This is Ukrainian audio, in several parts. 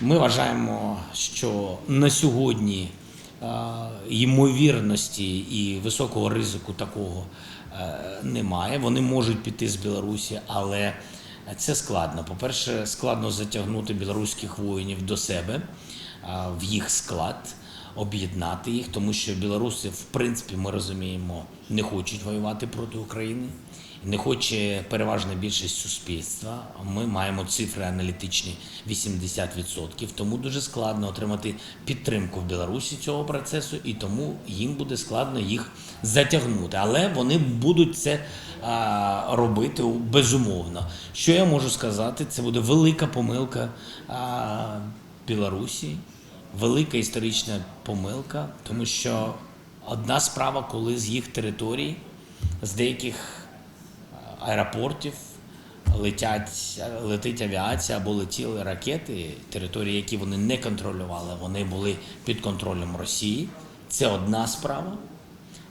Ми вважаємо, що на сьогодні е, ймовірності і високого ризику такого е, немає. Вони можуть піти з Білорусі, але це складно. По-перше, складно затягнути білоруських воїнів до себе в їх склад, об'єднати їх, тому що білоруси, в принципі, ми розуміємо, не хочуть воювати проти України. Не хоче переважна більшість суспільства. Ми маємо цифри аналітичні 80%, тому дуже складно отримати підтримку в Білорусі цього процесу, і тому їм буде складно їх затягнути. Але вони будуть це а, робити безумовно. Що я можу сказати? Це буде велика помилка а, Білорусі, велика історична помилка, тому що одна справа, коли з їх територій, з деяких аеропортів летять, летить авіація або летіли ракети, території, які вони не контролювали, вони були під контролем Росії. Це одна справа.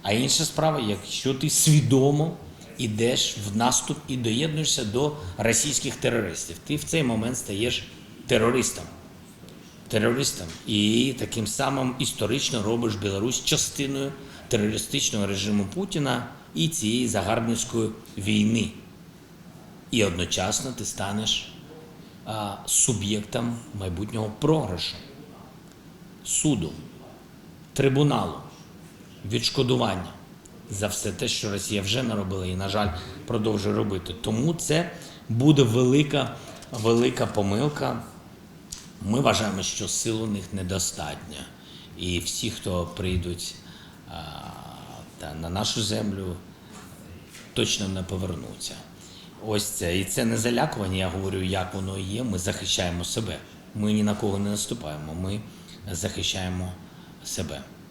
А інша справа, якщо ти свідомо йдеш в наступ і доєднуєшся до російських терористів, ти в цей момент стаєш терористом. Терористом. І таким самим історично робиш Білорусь частиною терористичного режиму Путіна і цієї загарбницької війни. І одночасно ти станеш а, суб'єктом майбутнього програшу, суду, трибуналу, відшкодування за все те, що Росія вже наробила і, на жаль, продовжує робити. Тому це буде велика, велика помилка. Ми вважаємо, що сил у них недостатньо. І всі, хто прийдуть та, на нашу землю, точно не повернуться. Ось це. І це не залякування, я говорю, як воно є. Ми захищаємо себе. Ми ні на кого не наступаємо, ми захищаємо себе.